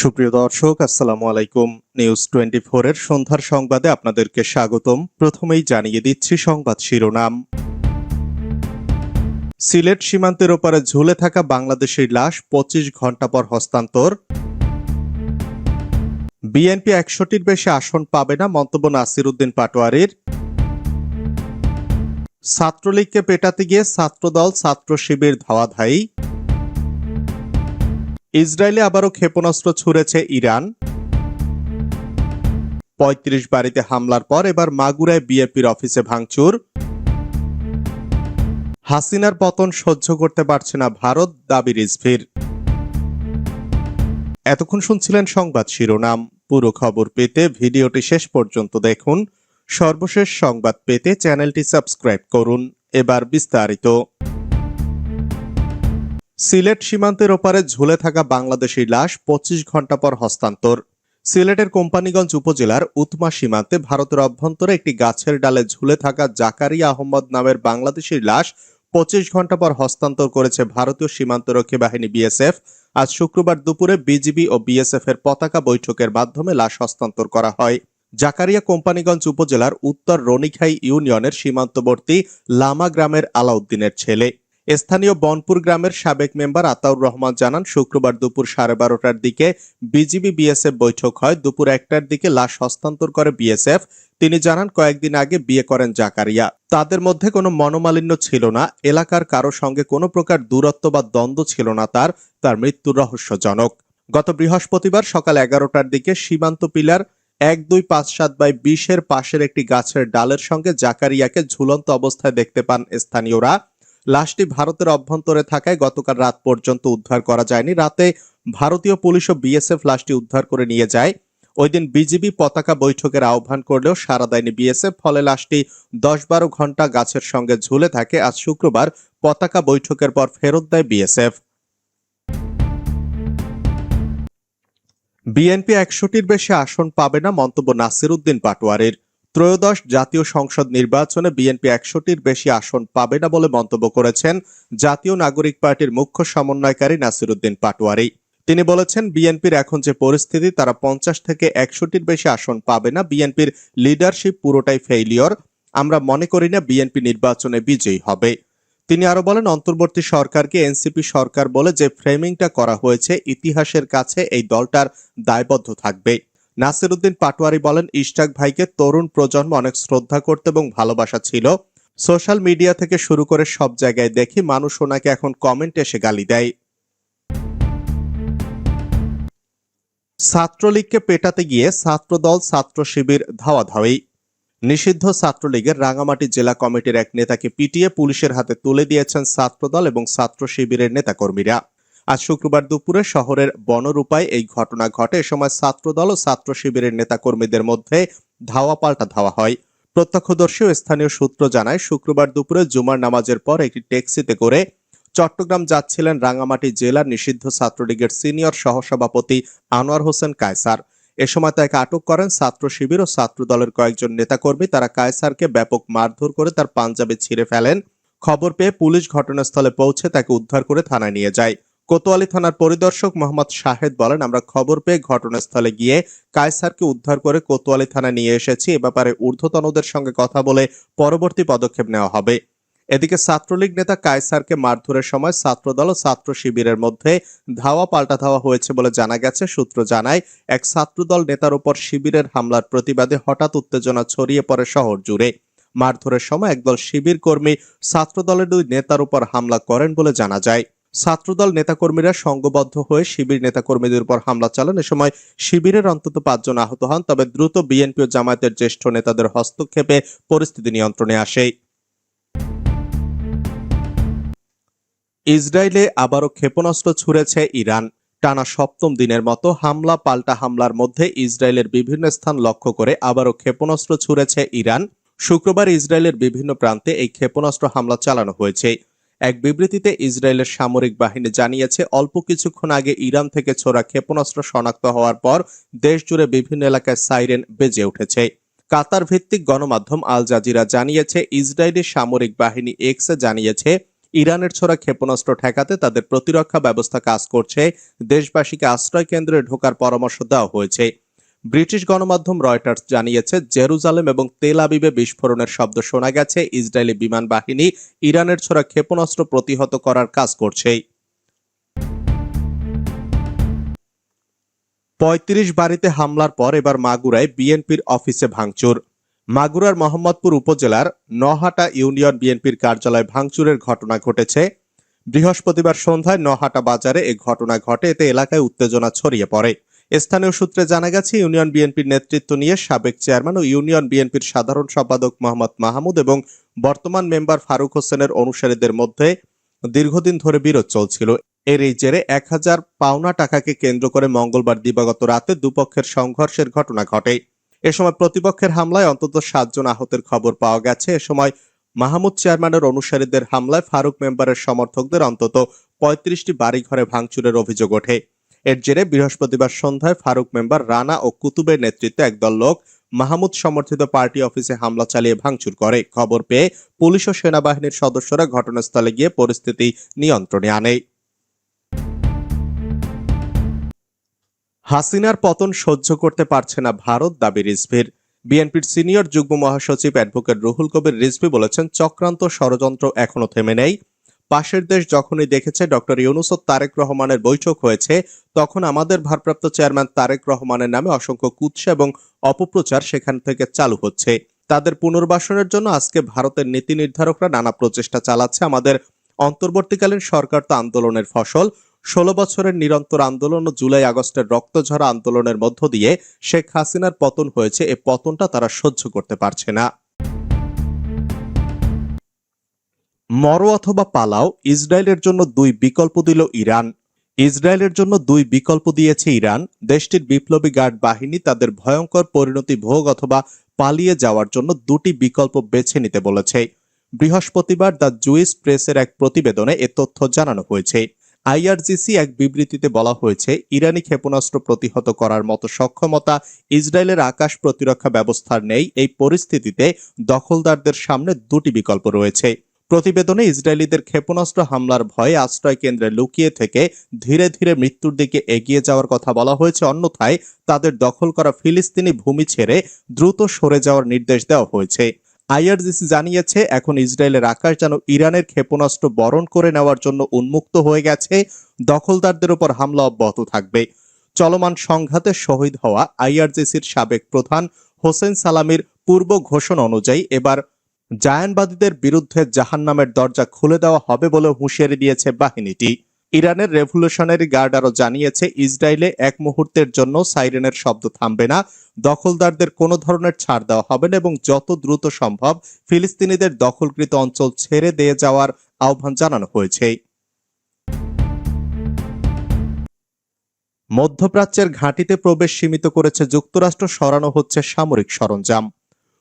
সুপ্রিয় দর্শক, আসসালামু আলাইকুম। নিউজ টোয়েন্টি এর সন্ধ্যার সংবাদে আপনাদেরকে স্বাগতম। প্রথমেই জানিয়ে দিচ্ছি সংবাদ শিরোনাম। সিলেট সীমান্তের ওপারে ঝুলে থাকা বাংলাদেশের লাশ পঁচিশ ঘণ্টা পর হস্তান্তর। বিএনপি একশোটির বেশি আসন পাবে না মন্তব্য নাসির উদ্দিন পাটোয়ারির। ছাত্রলীগকে পেটাতে গিয়ে ছাত্রদল ছাত্র শিবির ধাওয়াধায়ী ইসরায়েলে আবারও ক্ষেপণাস্ত্র ছুড়েছে ইরান। পঁয়ত্রিশ বাড়িতে হামলার পর এবার মাগুরায় বিএপির অফিসে ভাঙচুর। হাসিনার পতন সহ্য করতে পারছে না ভারত দাবি রিজভির এতক্ষণ শুনছিলেন সংবাদ শিরোনাম। পুরো খবর পেতে ভিডিওটি শেষ পর্যন্ত দেখুন। সর্বশেষ সংবাদ পেতে চ্যানেলটি সাবস্ক্রাইব করুন। এবার বিস্তারিত। সিলেট সীমান্তের ওপারে ঝুলে থাকা বাংলাদেশি লাশ পঁচিশ ঘণ্টা পর হস্তান্তর। সিলেটের কোম্পানিগঞ্জ উপজেলার উতমা সীমান্তে ভারতের অভ্যন্তরে একটি গাছের ডালে ঝুলে থাকা জাকারিয়া আহমদ নামের বাংলাদেশির লাশ পঁচিশ ঘণ্টা পর হস্তান্তর করেছে ভারতীয় সীমান্তরক্ষী বাহিনী বিএসএফ। আজ শুক্রবার দুপুরে বিজিবি ও বিএসএফ এর পতাকা বৈঠকের মাধ্যমে লাশ হস্তান্তর করা হয়। জাকারিয়া কোম্পানিগঞ্জ উপজেলার উত্তর রনিখাই ইউনিয়নের সীমান্তবর্তী লামা গ্রামের আলাউদ্দিনের ছেলে। স্থানীয় বনপুর গ্রামের সাবেক মেম্বার আতাউর রহমান জানান, শুক্রবার দুপুর সাড়ে বারোটার দিকে বিজিবি বিএসএফ বৈঠক হয়। দুপুর একটার দিকে লাশ হস্তান্তর করে বিএসএফ। তিনি জানান, কয়েকদিন আগে বিয়ে করেন জাকারিয়া। তাদের মধ্যে কোনো মনোমালিন্য ছিল না। এলাকার কারও সঙ্গে কোনো প্রকার দূরত্ব বা দ্বন্দ্ব ছিল না তার। তার মৃত্যু রহস্যজনক। গত বৃহস্পতিবার সকাল এগারোটার দিকে সীমান্ত পিলার এক, দুই, পাঁচ, সাত বাই বিশের পাশের একটি গাছের ডালের সঙ্গে জাকারিয়াকে ঝুলন্ত অবস্থায় দেখতে পান স্থানীয়রা। লাশটি ভারতের অভ্যন্তরে থাকায় গতকাল রাত পর্যন্ত উদ্ধার করা যায়নি। রাতে ভারতীয় পুলিশ ও বিএসএফ লাশটি উদ্ধার করে নিয়ে যায়। ওই দিন বিজিবি পতাকা বৈঠকের আহ্বান করলেও সারা দেয়নি বিএসএফ, ফলে লাশটি দশ বারো ঘণ্টা গাছের সঙ্গে ঝুলে থাকে। আজ শুক্রবার পতাকা বৈঠকের পর ফেরত দেয় বিএসএফ। বিএনপি একশোটির বেশি আসন পাবে না মন্তব্য নাসির উদ্দিন পাটোয়ারির। ত্রয়োদশ জাতীয় সংসদ নির্বাচনে বিএনপি একশোটির বেশি আসন পাবে না বলে মন্তব্য করেছেন জাতীয় নাগরিক পার্টির মুখ্য সমন্বয়কারী নাসিরুদ্দিন পাটোয়ারি। তিনি বলেছেন, বিএনপির এখন যে পরিস্থিতি, তারা পঞ্চাশ থেকে একশোটির বেশি আসন পাবে না। বিএনপির লিডারশিপ পুরোটাই ফেইলিয়র আমরা মনে করি না বিএনপি নির্বাচনে বিজয়ী হবে। তিনি আরও বলেন, অন্তর্বর্তী সরকারকে এনসিপি সরকার বলে যে ফ্রেমিংটা করা হয়েছে, ইতিহাসের কাছে এই দলটার দায়বদ্ধ থাকবে। নাসিরুদ্দিন পাটোয়ারি বলেন, ইশতাক ভাইকে তরুণ প্রজন্ম অনেক শ্রদ্ধা করতে এবং ভালোবাসা ছিল। সোশ্যাল মিডিয়া থেকে শুরু করে সব জায়গায় দেখি মানুষ ওনাকে এখন কমেন্ট এসে গালি দেয়। ছাত্রলীগকে পেটাতে গিয়ে ছাত্রদল ছাত্র শিবির ধাওয়াধাওয়ি। নিষিদ্ধ ছাত্রলীগের রাঙামাটি জেলা কমিটির এক নেতাকে পিটিয়ে পুলিশের হাতে তুলে দিয়েছেন ছাত্রদল এবং ছাত্র শিবিরের নেতাকর্মীরা। আজ শুক্রবার দুপুরে শহরের বনরূপায় এই ঘটনা ঘটে। এ সময় ছাত্রদল ও ছাত্র শিবিরের নেতাকর্মীদের মধ্যে ধাওয়া পাল্টা ধাওয়া হয়। প্রত্যক্ষদর্শী ও স্থানীয় সূত্র জানায়, শুক্রবার দুপুরে জুমার নামাজের পর একটি ট্যাক্সিতে করে চট্টগ্রাম যাচ্ছিলেন রাঙামাটি জেলার নিষিদ্ধ ছাত্রলীগের সিনিয়র সহসভাপতি আনোয়ার হোসেন কায়সার। এ সময় তাকে আটক করেন ছাত্র শিবির ও ছাত্র দলের কয়েকজন নেতাকর্মী। তারা কায়সারকে ব্যাপক মারধর করে তার পাঞ্জাবে ছিঁড়ে ফেলেন। খবর পেয়ে পুলিশ ঘটনাস্থলে পৌঁছে তাকে উদ্ধার করে থানায় নিয়ে যায়। কোতোয়ালি থানার পরিদর্শক মোহাম্মদ শাহেদ বলেন, আমরা খবর পেয়ে ঘটনাস্থলে গিয়ে কায়সারকে উদ্ধার করে কোতোয়ালি থানায় নিয়ে এসেছি। এ ব্যাপারে ঊর্ধ্বতনদের সঙ্গে কথা বলে পরবর্তী পদক্ষেপ নেওয়া হবে। এদিকে ছাত্রলীগ নেতা কায়সারকে মারধরের সময় ছাত্রদল ও ছাত্র শিবিরের মধ্যে ধাওয়া পাল্টা ধাওয়া হয়েছে বলে জানা গেছে। সূত্র জানায়, এক ছাত্রদল নেতার উপর শিবিরের হামলার প্রতিবাদে হঠাৎ উত্তেজনা ছড়িয়ে পড়ে শহর জুড়ে। মারধরের সময় একদল শিবির কর্মী ছাত্রদলের দুই নেতার উপর হামলা করেন বলে জানা যায়। ছাত্রদল নেতাকর্মীরা সংঘবদ্ধ হয়ে শিবির নেতাকর্মীদের উপর হামলা চালান। এ সময় শিবিরের অন্তত পাঁচজন আহত হন, তবে দ্রুত বিএনপি ও জামায়াতের জ্যেষ্ঠ নেতাদের হস্তক্ষেপে পরিস্থিতি নিয়ন্ত্রণে আসে। ইসরায়েলে আবারও ক্ষেপণাস্ত্র ছুড়েছে ইরান। টানা সপ্তম দিনের মতো হামলা, পাল্টা হামলার মধ্যে ইসরায়েলের বিভিন্ন স্থান লক্ষ্য করে আবারও ক্ষেপণাস্ত্র ছুড়েছে ইরান। শুক্রবার ইসরায়েলের বিভিন্ন প্রান্তে এই ক্ষেপণাস্ত্র হামলা চালানো হয়েছে। এক বিবৃতিতে ইসরায়েলের সামরিক বাহিনী জানিয়েছে, অল্প কিছুক্ষণ আগে ইরান থেকে ছোড়া ক্ষেপণাস্ত্র শনাক্ত হওয়ার পর দেশ জুড়ে বিভিন্ন এলাকায় সাইরেন বেজে উঠেছে। কাতার ভিত্তিক গণমাধ্যম আল জাজিরা জানিয়েছে, ইসরায়েলি সামরিক বাহিনী এক্সে জানিয়েছে, ইরানের ছোড়া ক্ষেপণাস্ত্র ঠেকাতে তাদের প্রতিরক্ষা ব্যবস্থা কাজ করছে, দেশবাসীকে আশ্রয় কেন্দ্রে ঢোকার পরামর্শ দেওয়া হয়েছে। ব্রিটিশ গণমাধ্যম রয়টার্স জানিয়েছে, জেরুজালেম এবং তেল আবিবে বিস্ফোরণের শব্দ শোনা গেছে। ইসরায়েলি বিমান বাহিনী ইরানের ছোড়া ক্ষেপণাস্ত্র প্রতিহত করার কাজ করছে। পঁয়ত্রিশ বাড়িতে হামলার পর এবার মাগুরায় বিএনপির অফিসে ভাঙচুর। মাগুরার মোহাম্মদপুর উপজেলার নহাটা ইউনিয়ন বিএনপির কার্যালয়ে ভাঙচুরের ঘটনা ঘটেছে। বৃহস্পতিবার সন্ধ্যায় নহাটা বাজারে এ ঘটনা ঘটে। এতে এলাকায় উত্তেজনা ছড়িয়ে পড়ে। স্থানীয় সূত্রে জানা গেছে, ইউনিয়ন বিএনপির নেতৃত্ব নিয়ে সাবেক চেয়ারম্যান ও ইউনিয়ন বিএনপির সাধারণ সম্পাদক মোহাম্মদ মাহমুদ এবং বর্তমান মেম্বার ফারুক হোসেনের অনুসারীদের মধ্যে দীর্ঘদিন ধরে বিরোধ চলছিল। এর এই জেরে এক হাজার পাওনা টাকাকে কেন্দ্র করে মঙ্গলবার দিবাগত রাতে দুপক্ষের সংঘর্ষের ঘটনা ঘটে। এ সময় প্রতিপক্ষের হামলায় অন্তত সাতজন আহতের খবর পাওয়া গেছে। এ সময় মাহমুদ চেয়ারম্যানের অনুসারীদের হামলায় ফারুক মেম্বারের সমর্থকদের অন্তত পঁয়ত্রিশটি বাড়িঘরে ভাঙচুরের অভিযোগ ওঠে। এর জেরে বৃহস্পতিবার সন্ধ্যায় ফারুক মেম্বার রানা ও কুতুবের নেতৃত্বে একদল লোক মাহমুদ সমর্থিত পার্টি অফিসে হামলা চালিয়ে ভাঙচুর করে। খবর পেয়ে পুলিশ ও সেনাবাহিনীর সদস্যরা ঘটনাস্থলে গিয়ে পরিস্থিতি নিয়ন্ত্রণে আনে। হাসিনার পতন সহ্য করতে পারছে না ভারত, দাবি রিজভির। বিএনপির সিনিয়র যুগ্ম মহাসচিব অ্যাডভোকেট রুহুল কবির রিজভি বলেছেন, চক্রান্ত ষড়যন্ত্র এখনও থেমে নেই। পাশের দেশ যখনই দেখেছে ডক্টর ইউনুস ও তারেক রহমানের বৈঠক হয়েছে, তখন আমাদের ভারপ্রাপ্ত চেয়ারম্যান তারেক রহমানের নামে অসংখ্য কুৎসা এবং অপপ্রচার সেখান থেকে চালু হচ্ছে। তাদের পুনর্বাসনের জন্য আজকে ভারতের নীতি নির্ধারকরা নানা প্রচেষ্টা চালাচ্ছে। আমাদের অন্তর্বর্তীকালীন সরকার তো আন্দোলনের ফসল। ষোলো বছরের নিরন্তর আন্দোলন ও জুলাই আগস্টের রক্তঝরা আন্দোলনের মধ্য দিয়ে শেখ হাসিনার পতন হয়েছে। এ পতনটা তারা সহ্য করতে পারছে না। মরো অথবা পালাও, ইসরায়েলের জন্য দুই বিকল্প দিল ইরান। ইসরায়েলের জন্য দুই বিকল্প দিয়েছে ইরান। দেশটির বিপ্লবী গার্ড বাহিনী তাদের ভয়ঙ্কর পরিণতি ভোগ অথবা পালিয়ে যাওয়ার জন্য দুটি বিকল্প বেছে নিতে বলেছে। বৃহস্পতিবার দ্য জুইস প্রেসের এক প্রতিবেদনে এ তথ্য জানানো হয়েছে। আইআরজিসি এক বিবৃতিতে বলা হয়েছে, ইরানি ক্ষেপণাস্ত্র প্রতিহত করার মতো সক্ষমতা ইসরায়েলের আকাশ প্রতিরক্ষা ব্যবস্থার নেই। এই পরিস্থিতিতে দখলদারদের সামনে দুটি বিকল্প রয়েছে। প্রতিবেদনে ইসরায়েলিদের ক্ষেপণাস্ত্র হামলার ভয়ে আশ্রয় কেন্দ্রে লুকিয়ে থেকে ধীরে ধীরে মৃত্যুর দিকে এগিয়ে যাওয়ার কথা বলা হয়েছে। অন্যথায় তাদের দখল করা ফিলিস্তিনি ভূমি ছেড়ে দ্রুত সরে যাওয়ার নির্দেশ দেওয়া হয়েছে। আইআরজিসি জানিয়েছে, এখন ইসরায়েলের আকাশ যেন ইরানের ক্ষেপণাস্ত্র বরণ করে নেওয়ার জন্য উন্মুক্ত হয়ে গেছে। দখলদারদের উপর হামলা অব্যাহত থাকবে। চলমান সংঘাতে শহীদ হওয়া আইআরজিসির সাবেক প্রধান হোসেন সালামির পূর্ব ঘোষণা অনুযায়ী এবার জায়ানবাদীদের বিরুদ্ধে জাহান্নামের দরজা খুলে দেওয়া হবে বলে হুঁশিয়ারি দিয়েছে বাহিনীটি। ইরানের রেভলিউশনারি গার্ড আরও জানিয়েছে, ইসরায়েলে এক মুহূর্তের জন্য সাইরেনের শব্দ থামবে না। দখলদারদের কোনো ধরনের ছাড় দেওয়া হবে না এবং যত দ্রুত সম্ভব ফিলিস্তিনিদের দখলকৃত অঞ্চল ছেড়ে দিয়ে যাওয়ার আহ্বান জানানো হয়েছে। মধ্যপ্রাচ্যের ঘাঁটিতে প্রবেশ সীমিত করেছে যুক্তরাষ্ট্র, সরানো হচ্ছে সামরিক সরঞ্জাম।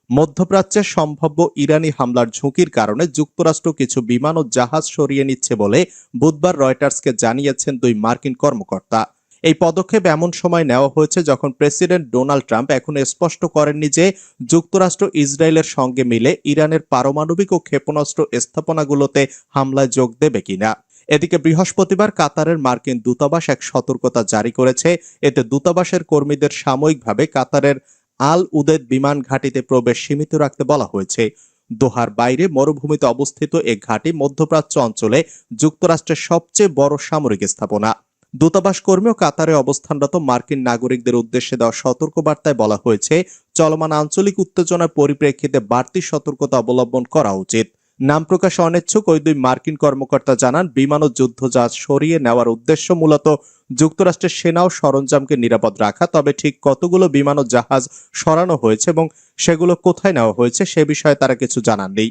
মধ্যপ্রাচ্যের সম্ভাব্য ইরানি হামলার ঝুঁকির কারণে যুক্তরাষ্ট্র কিছু বিমান ও জাহাজ সরিয়ে নিচ্ছে বলে বুধবার রয়টার্সকে জানিয়েছেন দুই মার্কিন কর্মকর্তা। এই পদক্ষেপ এমন সময় নেওয়া হয়েছে যখন প্রেসিডেন্ট ডোনাল্ড ট্রাম্প এখন স্পষ্ট করেননি যে যুক্তরাষ্ট্র ইসরায়েলের সঙ্গে মিলে ইরানের পারমাণবিক ও ক্ষেপণাস্ত্র স্থাপনাগুলোতে হামলায় যোগ দেবে কিনা। এদিকে বৃহস্পতিবার কাতারের মার্কিন দূতাবাস এক সতর্কতা জারি করেছে। এতে দূতাবাসের কর্মীদের সাময়িকভাবে কাতারের আল উদেদ বিমান ঘাঁটিতে প্রবেশ সীমিত রাখতে বলা হয়েছে। দোহার বাইরে মরুভূমিতে অবস্থিত এ ঘাঁটি মধ্যপ্রাচ্য অঞ্চলে যুক্তরাষ্ট্রের সবচেয়ে বড় সামরিক স্থাপনা। দূতাবাস কর্মী ও কাতারে অবস্থানরত মার্কিন নাগরিকদের উদ্দেশ্যে দেওয়া সতর্কবার্তায় বলা হয়েছে, চলমান আঞ্চলিক উত্তেজনার পরিপ্রেক্ষিতে বাড়তি সতর্কতা অবলম্বন করা উচিত। নাম প্রকাশে অনিচ্ছুক ওই দুই মার্কিন কর্মকর্তা জানান, বিমান ও যুদ্ধজাহাজ সরিয়ে নেওয়ার উদ্দেশ্য মূলত যুক্তরাষ্ট্রের সেনা ও সরঞ্জামকে নিরাপদ রাখা। তবে ঠিক কতগুলো বিমান ও জাহাজ সরানো হয়েছে এবং সেগুলো কোথায় নেওয়া হয়েছে সে বিষয়ে তারা কিছু জানাননি।